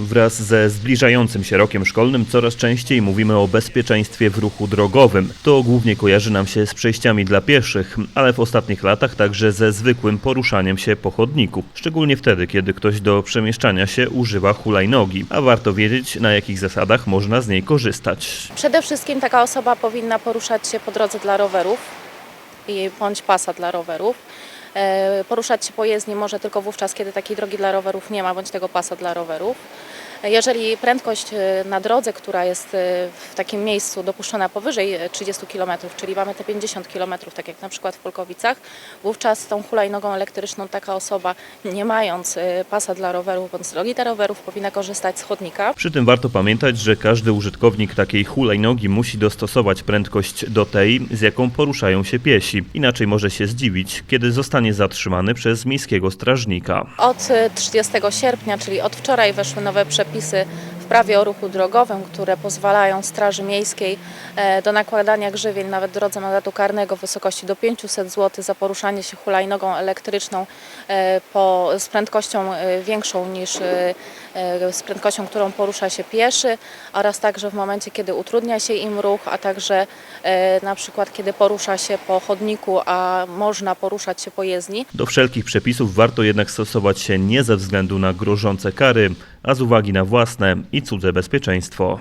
Wraz ze zbliżającym się rokiem szkolnym coraz częściej mówimy o bezpieczeństwie w ruchu drogowym. To głównie kojarzy nam się z przejściami dla pieszych, ale w ostatnich latach także ze zwykłym poruszaniem się po chodniku. Szczególnie wtedy, kiedy ktoś do przemieszczania się używa hulajnogi, a warto wiedzieć na jakich zasadach można z niej korzystać. Przede wszystkim taka osoba powinna poruszać się po drodze dla rowerów i bądź pasa dla rowerów. E, Poruszać się po jezdni może tylko wówczas, kiedy takiej drogi dla rowerów nie ma, bądź tego pasa dla rowerów. Jeżeli prędkość e, na drodze, która jest e, w takim miejscu dopuszczona powyżej e, 30 km, czyli mamy te 50 km, tak jak na przykład w Polkowicach, wówczas tą hulajnogą elektryczną taka osoba, nie mając pasa dla rowerów bądź drogi dla rowerów, powinna korzystać z chodnika. Przy tym warto pamiętać, że każdy użytkownik takiej hulajnogi musi dostosować prędkość do tej, z jaką poruszają się piesi. Inaczej może się zdziwić, kiedy zostanie zatrzymany przez miejskiego strażnika. Od y, 30 sierpnia, czyli od wczoraj, weszły nowe przepisy w prawie o ruchu drogowym, które pozwalają Straży Miejskiej e, do nakładania grzywień nawet w drodze mandatu karnego w wysokości do 500 zł za poruszanie się hulajnogą elektryczną e, po, z prędkością e, większą niż z prędkością, którą porusza się pieszy oraz także w momencie, kiedy utrudnia się im ruch, a także e, na przykład kiedy porusza się po chodniku, a można poruszać się po jezdni. Do wszelkich przepisów warto jednak stosować się nie ze względu na grożące kary, a z uwagi na własne i cudze bezpieczeństwo.